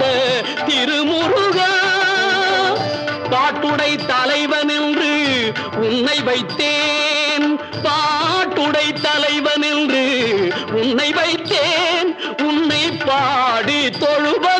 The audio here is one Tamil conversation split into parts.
கொண்ட திருமுருகா. பாட்டுடை தலைவனின்று உன்னை வைத்தேன். பாட்டுடை தலைவனின்று உன்னை வைத்தேன். உன்னை பாடி தொழுவ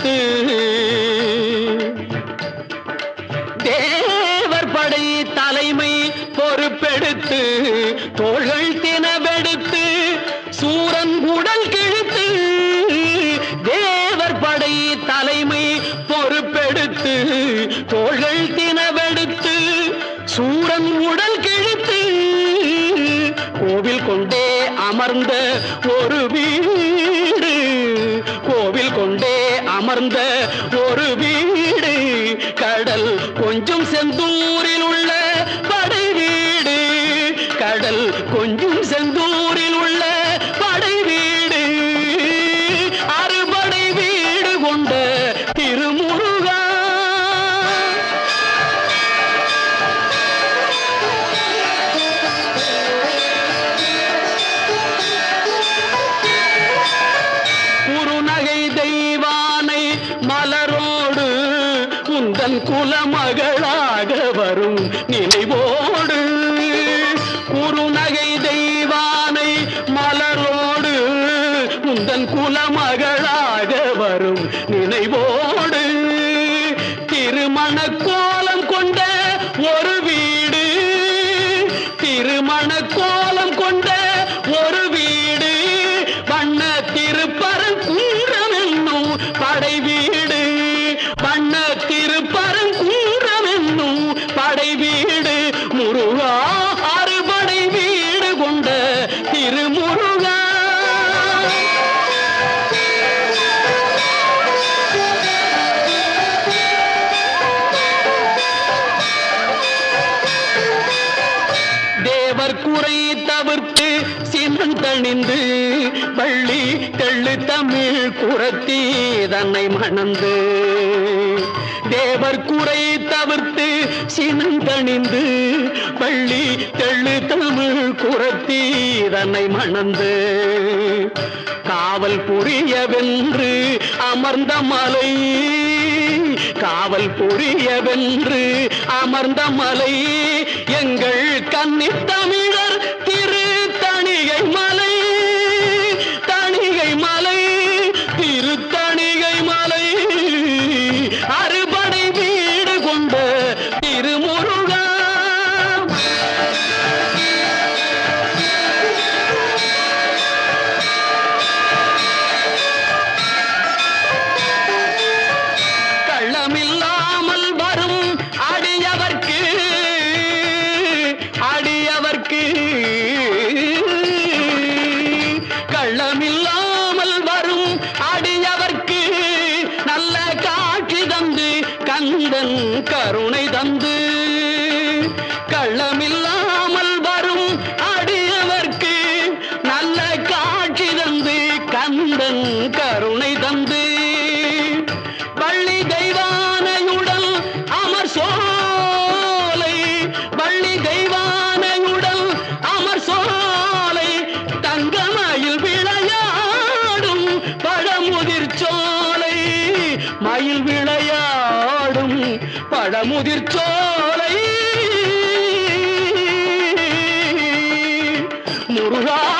பொறுப்பெடுத்து தேவர் படை தலைமை பொறுப்பெடுத்து தோள்கள் தினவெடுத்து சூரன் உடல் கிழித்து தேவர் படை தலைமை பொறுப்பெடுத்து தோள்கள் தினவெடுத்து சூரன் உடல் கிழித்து கோவில் கொண்டே அமர்ந்த ஒரு வீடு அமர்ந்த ஒரு வீடு கடல் கொஞ்சம் செந்தூரில் உள்ள உந்தன் குலமகளாக வரும் நினைவோடு. குறுநகை தெய்வானை மலரோடு உந்தன் குலமகளாக வரும் சினந்தணிந்து வள்ளி தெள்ளு தமிழ் குரத்தி தன்னை மணந்து. தேவர் குறை தவிர்த்து சினந்தணிந்து வள்ளி தெள்ளு தமிழ் குரத்தி தன்னை மணந்து. காவல் புரியவென்று அமர்ந்த மலை காவல் புரியவென்று அமர்ந்த மலை எங்கள் கன்னித் கருணை தந்து கள்ளமில்லாமல் வரும் அடியவர்க்கு நல்ல காட்சி தந்து கந்தன் கருணை தந்து. பள்ளி தெய்வானையுடன் அமர் சோலை பள்ளி தெய்வானையுடன் அமர் சோலை தங்கமயில் விளையாடும் பழமுதிர் சோலை மயில் விளையா பழமுதிர் சோலை. முருகா